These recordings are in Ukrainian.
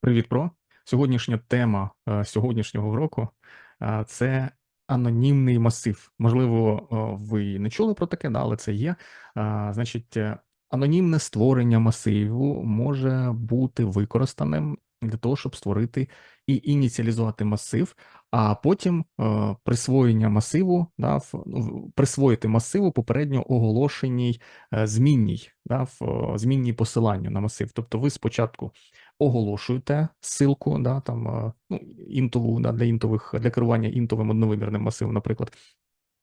Привіт, про сьогоднішня тема е, сьогоднішнього уроку е, це анонімний масив. Можливо, е, ви не чули про таке, але це є. Значить, анонімне створення масиву може бути використаним для того, щоб створити і ініціалізувати масив, а потім е, присвоєння масиву, да, присвоїти масиву попередньо оголошеній е, змінній, да, в е, змінній посиланню на масив. Тобто ви спочатку оголошуєте ссылку, да, там, ну, інтову, да, для інтових, для керування інтовим одновимірним масивом, наприклад.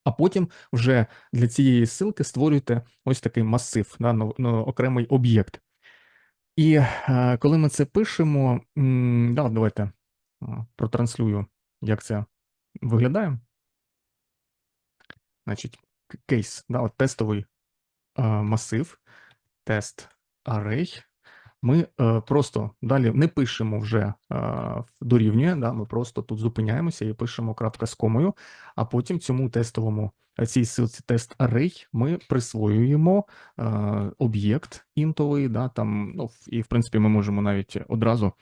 А потім вже для цієї ссылки створюєте ось такий масив, да, ну, ну, окремий об'єкт. І е, коли ми це пишемо, м, да, давайте протранслюю, як це виглядає. Значить, кейс, да, от тестовий е, масив, тест array. Ми е, просто далі не пишемо вже е, дорівнює, да, ми просто тут зупиняємося і пишемо крапка з комою, а потім цьому тестовому цій ссылці тест array ми присвоюємо об'єкт інтовий, да, там, ну, і в принципі ми можемо навіть одразу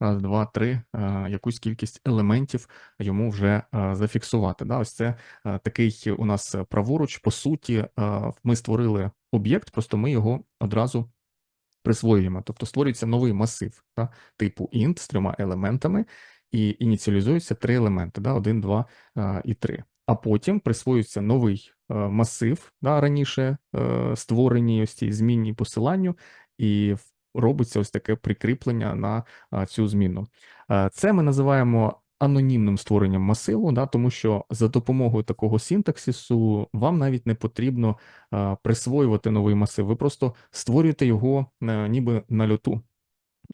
раз, два, три, якусь кількість елементів йому вже зафіксувати. Да, ось це такий у нас праворуч, по суті, ми створили об'єкт, просто ми його одразу присвоюємо. Тобто створюється новий масив да, типу int з трьома елементами, і ініціалізуються три елементи: да, 1, 2 е, і 3. А потім присвоюється новий масив, да, раніше е, створені ось ці змінні посиланню, і в- робиться ось таке прикріплення на е, цю зміну. Е, Це ми називаємо анонімним створенням масиву, да, тому що за допомогою такого синтаксису вам навіть не потрібно е, присвоювати новий масив. Ви просто створюєте його е, ніби на льоту.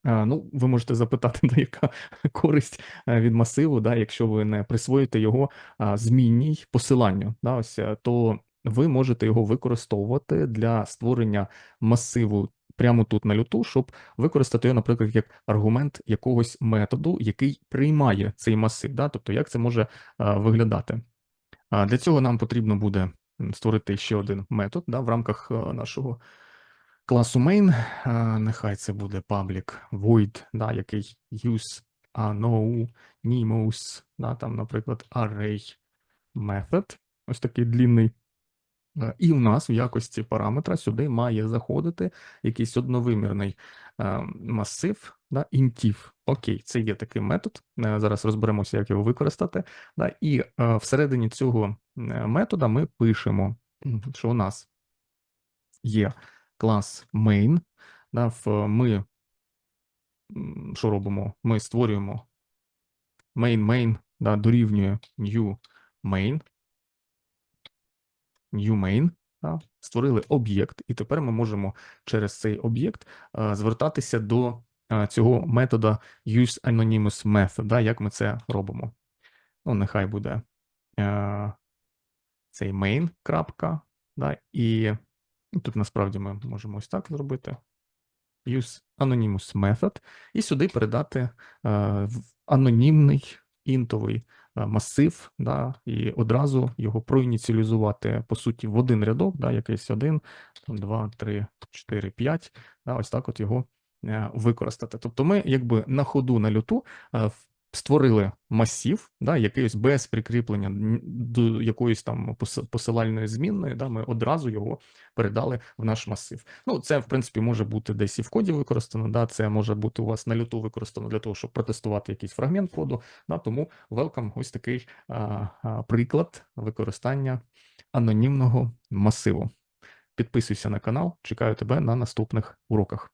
Е, Ну, ви можете запитати, да, яка користь е, від масиву, да, якщо ви не присвоїте його а, змінній посиланню, да, ось, е, то ви можете його використовувати для створення масиву прямо тут на люту, щоб використати його, наприклад, як аргумент якогось методу, який приймає цей масив. Да, тобто, як це може е, виглядати? Для цього нам потрібно буде створити ще один метод да, в рамках е, нашого класу main. Нехай це буде public void, да, який use anonymous, да, там, наприклад, array method, ось такий длінний. Е, І у нас в якості параметра сюди має заходити якийсь одновимірний е, масив, да, інтів. Окей, це є такий метод. Е, Зараз розберемося, як його використати. Да, і всередині цього метода ми пишемо, що у нас є клас main. Да, в, ми що робимо? Ми створюємо main main да, дорівнює new main new main, да, створили об'єкт, і тепер ми можемо через цей об'єкт е, звертатися до е, цього метода useAnonymous method, да, як ми це робимо. Ну, нехай буде е, цей main крапка, да, і тут насправді ми можемо ось так зробити. Use anonymous method, і сюди передати анонімний інтовий е, масив, да, і одразу його проініціалізувати по суті в один рядок, да, якийсь один, два, три, чотири, п'ять. Ось так от його е, використати. Тобто, ми якби на ходу на люту е, в- створили масив, да, якийсь без прикріплення до якоїсь там посилальної змінної, да, ми одразу його передали в наш масив. Ну, це, в принципі, може бути десь і в коді використано, да, це може бути у вас на люту використано для того, щоб протестувати якийсь фрагмент коду. Да, тому welcome, ось такий а, а, приклад використання анонімного масиву. Підписуйся на канал, чекаю тебе на наступних уроках.